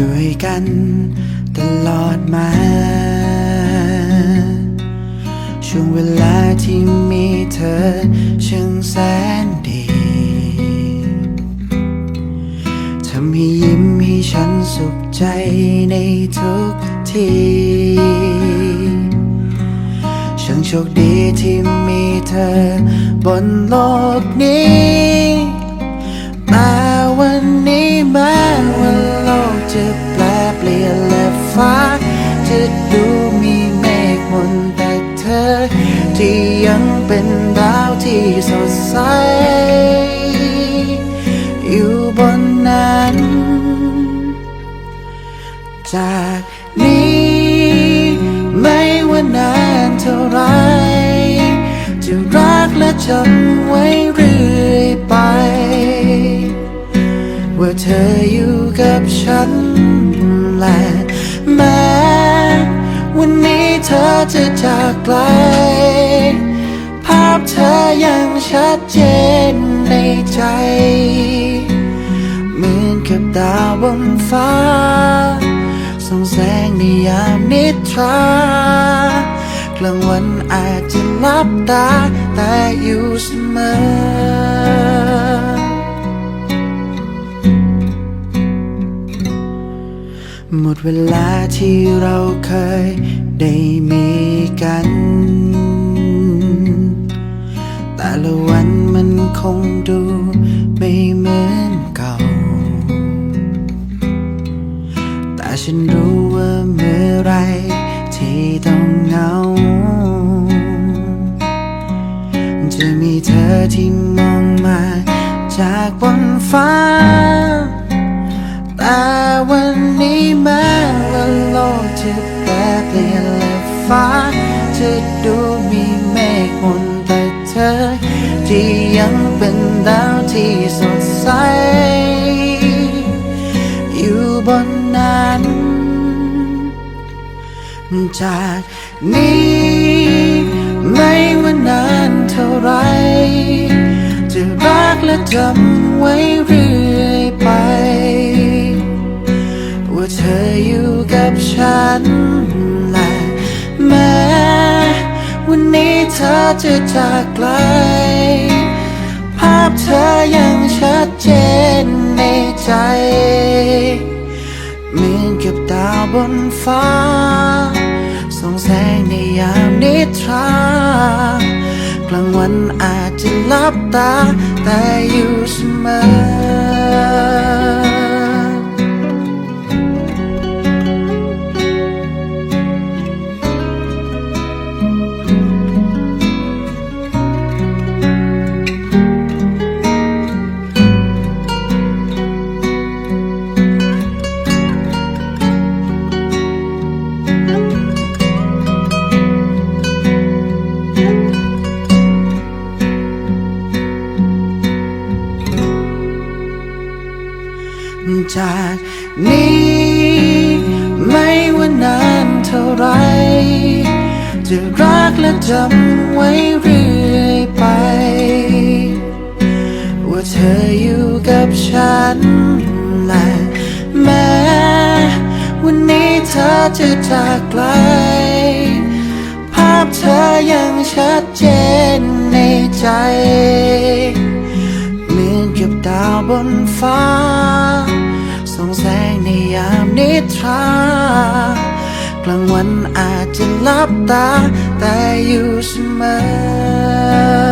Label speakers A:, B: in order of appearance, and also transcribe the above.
A: ด้วยกันตลอดมา ช่วงเวลาที่มีเธอช่างแสนดีทำให้ยิ้มให้ฉันสุขใจในทุกทีช่างโชคดีที่มีเธอบนโลกนี้ ที่ยังเป็นดาวที่สดใส อยู่บนนั้น จากนี้ไม่ว่านานเท่าไร จะรักและจำไว้เรื่อยไป ว่าเธออยู่กับฉันและแม้ อจะจากไกล ภาพเธอยังชัดเจนในใจ เหมือนกับดาวบนฟ้า ส่องแสงในยามนิทรากลางวันอาจจะลับตาแต่อยู่เสมอ หมดเวลาที่เราเคยได้มีกัน แต่ละวันมันคงดูไม่เหมือนเก่า แต่ฉันรู้ว่าเมื่อไรที่ต้องเหงา จะมีเธอที่มองมาจากบนฟ้า ฟ้า จะดูมีเมฆมนแต่เธอ ที่ยังเป็นดาวที่สดใส อยู่บนนั้น จากนี้ไม่ว่านานเท่าไร จะรักและจำไว้เรื่อยไป ว่าเธออยู่กับฉันและ แม้วันนี้เธอจะจากไกล ภาพเธอยังชัดเจนในใจเหมือนกับดาวบนฟ้าส่องแสงในยามนิทรากลางวันอาจจะลับตาแต่อยู่เสมอ จากนี้ ไม่ว่านานเท่าไร จะรักและจำไว้เรื่อยไป ว่าเธออยู่กับฉันและแม้วันนี้เธอจะจากไกล ภาพเธอยังชัดเจนในใจเหมือนกับดาวบนฟ้า นิทรากลางวันอาจจะลับตาแต่อยู่เสมอ